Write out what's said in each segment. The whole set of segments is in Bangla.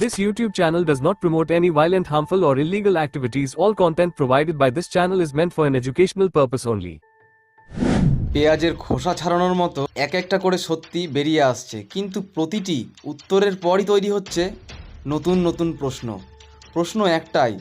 This YouTube channel does not promote any violent, harmful, or illegal activities. All content provided by this channel is meant for an educational purpose only. পেঁয়াজের খোসা ছাড়ানোর মতো এক একটা করে সত্যি বেরিয়ে আসছে। কিন্তু প্রতিটি উত্তরের পরই তৈরি হচ্ছে নতুন নতুন প্রশ্ন। প্রশ্ন একটাই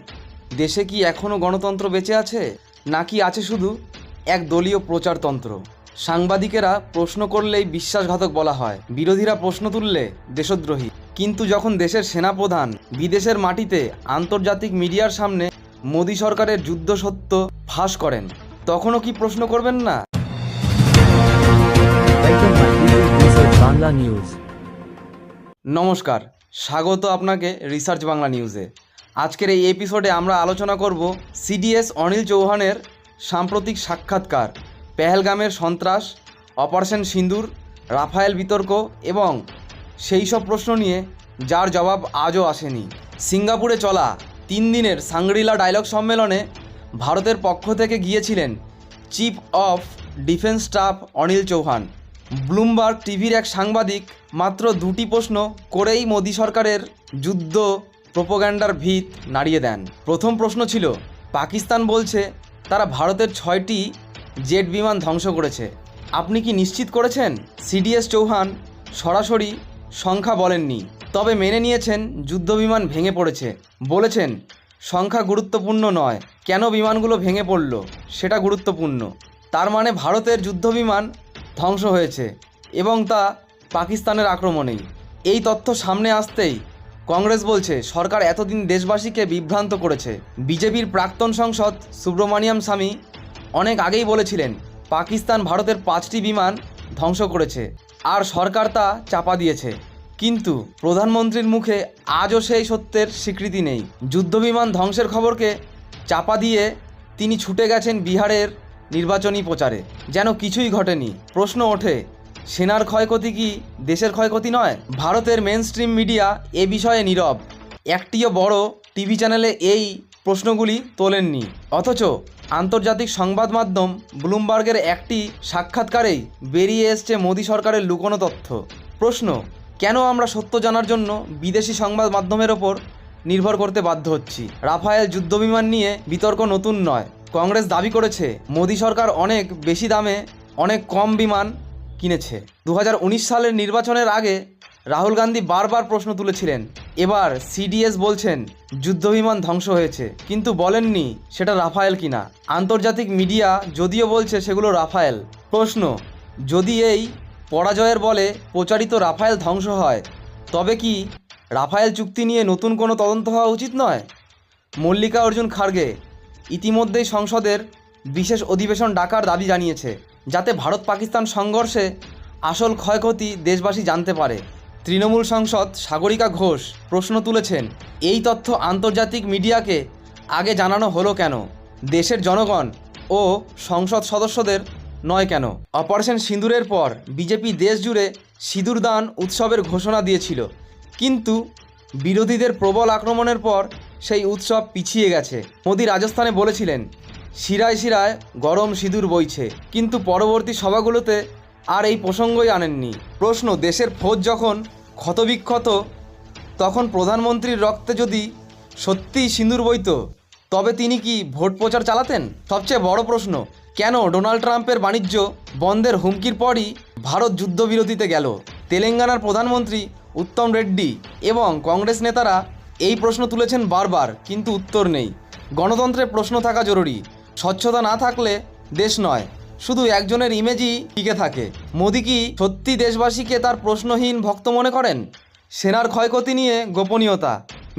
দেশে কি এখনও গণতন্ত্র বেঁচে আছে? নাকি আছে শুধু এক দলীয় প্রচারতন্ত্র? সাংবাদিকেরা প্রশ্ন করলেই বিশ্বাসঘাতক বলা হয়। বিরোধীরা প্রশ্ন তুললে দেশদ্রোহী। কিন্তু যখন দেশের সেনাপ্রধান বিদেশের মাটিতে আন্তর্জাতিক মিডিয়ার সামনে মোদী সরকারের যুদ্ধ সত্য ফাঁস করেন তখনও কি প্রশ্ন করবেন না? Bangla News. নমস্কার স্বাগত আপনাকে রিসার্চ বাংলা নিউজে। আজকের এই এপিসোডে আমরা আলোচনা করব সিডিএস অনিল চৌহানের সাম্প্রতিক সাক্ষাৎকার পেহেলগামের সন্ত্রাস অপারেশন সিন্দুর রাফায়েল বিতর্ক এবং সেই সব প্রশ্ন নিয়ে যার জবাব আজও আসেনি। সিঙ্গাপুরে চলা তিন দিনের সাংগ্রিলা ডায়লগ সম্মেলনে ভারতের পক্ষ থেকে গিয়েছিলেন chief of defence staff Anil Chauhan. Bloomberg টিভির এক সাংবাদিক মাত্র দুটি প্রশ্ন করেই মোদী সরকারের যুদ্ধ প্রোপোগ্যান্ডার ভিত নাড়িয়ে দেন। প্রথম প্রশ্ন ছিল, পাকিস্তান বলছে তারা ভারতের ছয়টি জেট বিমান ধ্বংস করেছে। আপনি কি নিশ্চিত করেছেন? সিডিএস চৌহান সরাসরি সংখ্যা বলেননি। তবে মেনে নিয়েছেন, যুদ্ধবিমান ভেঙে পড়েছে। বলেছেন, সংখ্যা গুরুত্বপূর্ণ নয়। কেন বিমানগুলো ভেঙে পড়ল? সেটা গুরুত্বপূর্ণ। তার মানে ভারতের যুদ্ধবিমান ধ্বংস হয়েছে এবং তা পাকিস্তানের আক্রমণেই। এই তথ্য সামনে আসতেই কংগ্রেস বলছে, সরকার এতদিন দেশবাসীকে বিভ্রান্ত করেছে। বিজেপির প্রাক্তন সংসদ সুব্রমণিয়াম স্বামী অনেক আগেই বলেছিলেন, পাকিস্তান ভারতের পাঁচটি বিমান ধ্বংস করেছে। আর সরকার তা চাপা দিয়েছে। কিন্তু প্রধানমন্ত্রীর মুখে আজও সেই সত্যের স্বীকৃতি নেই। যুদ্ধবিমান ধ্বংসের খবরকে চাপা দিয়ে তিনি ছুটে গেছেন বিহারের নির্বাচনী প্রচারে। যেন কিছুই ঘটেনি। প্রশ্ন ওঠে, সেনার ক্ষয়ক্ষতি কি দেশের ক্ষয়ক্ষতি নয়? ভারতের মেন স্ট্রিম মিডিয়া এ বিষয়ে নীরব। একটিও বড় টিভি চ্যানেলে এই প্রশ্নগুলি তোলেননি। অথচ আন্তর্জাতিক সংবাদ মাধ্যম ব্লুমবার্গের একটি সাক্ষাৎকারেই বেরিয়ে এসছে মোদী সরকারের লুকোনো তথ্য। প্রশ্ন, কেন আমরা সত্য জানার জন্য বিদেশি সংবাদ মাধ্যমের ওপর নির্ভর করতে বাধ্য হচ্ছি? রাফায়েল যুদ্ধবিমান নিয়ে বিতর্ক নতুন নয়। কংগ্রেস দাবি করেছে, মোদী সরকার অনেক বেশি দামে অনেক কম বিমান কিনেছে। দু হাজার উনিশ সালের নির্বাচনের আগে রাহুল গান্ধী বারবার প্রশ্ন তুলেছিলেন এবার সিডিএস বলছেন যুদ্ধবিমান ধ্বংস হয়েছে। কিন্তু বলেননি সেটা রাফায়েল কিনা। আন্তর্জাতিক মিডিয়া যদিও বলছে সেগুলো রাফায়েল। প্রশ্ন, যদি এই পরাজয়ের বলে প্রচারিত রাফায়েল ধ্বংস হয়, তবে কি রাফায়েল চুক্তি নিয়ে নতুন কোনো তদন্ত হওয়া উচিত নয়? মল্লিকা অর্জুন খার্গে ইতিমধ্যেই সংসদের বিশেষ অধিবেশন ডাকার দাবি জানিয়েছে, যাতে ভারত পাকিস্তান সংঘর্ষে আসল ক্ষয়ক্ষতি দেশবাসী জানতে পারে। তৃণমূল সাংসদ সাগরিকা ঘোষ প্রশ্ন তুলেছেন, এই তথ্য আন্তর্জাতিক মিডিয়াকে আগে জানানো হলো কেন? দেশের জনগণ ও সংসদ সদস্যদের নয় কেন? অপারেশন সিঁদুরের পর বিজেপি দেশ জুড়ে সিঁদুর দান উৎসবের ঘোষণা দিয়েছিল। কিন্তু বিরোধীদের প্রবল আক্রমণের পর সেই উৎসব পিছিয়ে গেছে। মোদি রাজস্থানে বলেছিলেন, শিরায় শিরায় গরম সিঁদুর বইছে। কিন্তু পরবর্তী সভাগুলোতে আর এই প্রসঙ্গই আনেননি। প্রশ্ন, দেশের ফৌজ যখন ক্ষতবিক্ষত, তখন প্রধানমন্ত্রীর রক্তে যদি সত্যিই সিঁদুর বইতো, তবে তিনি কি ভোট প্রচার চালাতেন? সবচেয়ে বড় প্রশ্ন, কেন ডোনাল্ড ট্রাম্পের বাণিজ্য বন্ধের হুমকির পরই ভারত যুদ্ধবিরতিতে গেল? তেলেঙ্গানার প্রধানমন্ত্রী উত্তম রেড্ডি এবং কংগ্রেস নেতারা এই প্রশ্ন তুলেছেন বারবার, কিন্তু উত্তর নেই। গণতন্ত্রের প্রশ্ন থাকা জরুরি। স্বচ্ছতা না থাকলে দেশ নয়। শুধু একজনের ইমেজই টিকে থাকে। মোদি কি সত্যি দেশবাসীকে তার প্রশ্নহীন ভক্ত মনে করেন? সেনার ক্ষয়ক্ষতি নিয়ে গোপনীয়তা,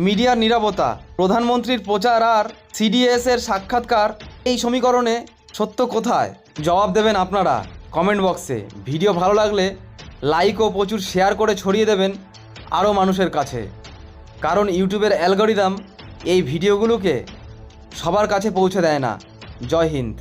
মিডিয়ার নিরাপত্তা প্রধানমন্ত্রীর প্রচার আর সিডিএস এর সাক্ষাৎকার, এই সমীকরণে সত্য কোথায়? জবাব দেবেন আপনারা কমেন্ট বক্সে। ভিডিও ভালো লাগলে লাইক ও প্রচুর শেয়ার করে ছড়িয়ে দেবেন আরও মানুষের কাছে। কারণ ইউটিউবের অ্যালগোরিদম এই ভিডিওগুলোকে সবার কাছে পৌঁছে দেয় না। জয় হিন্দ।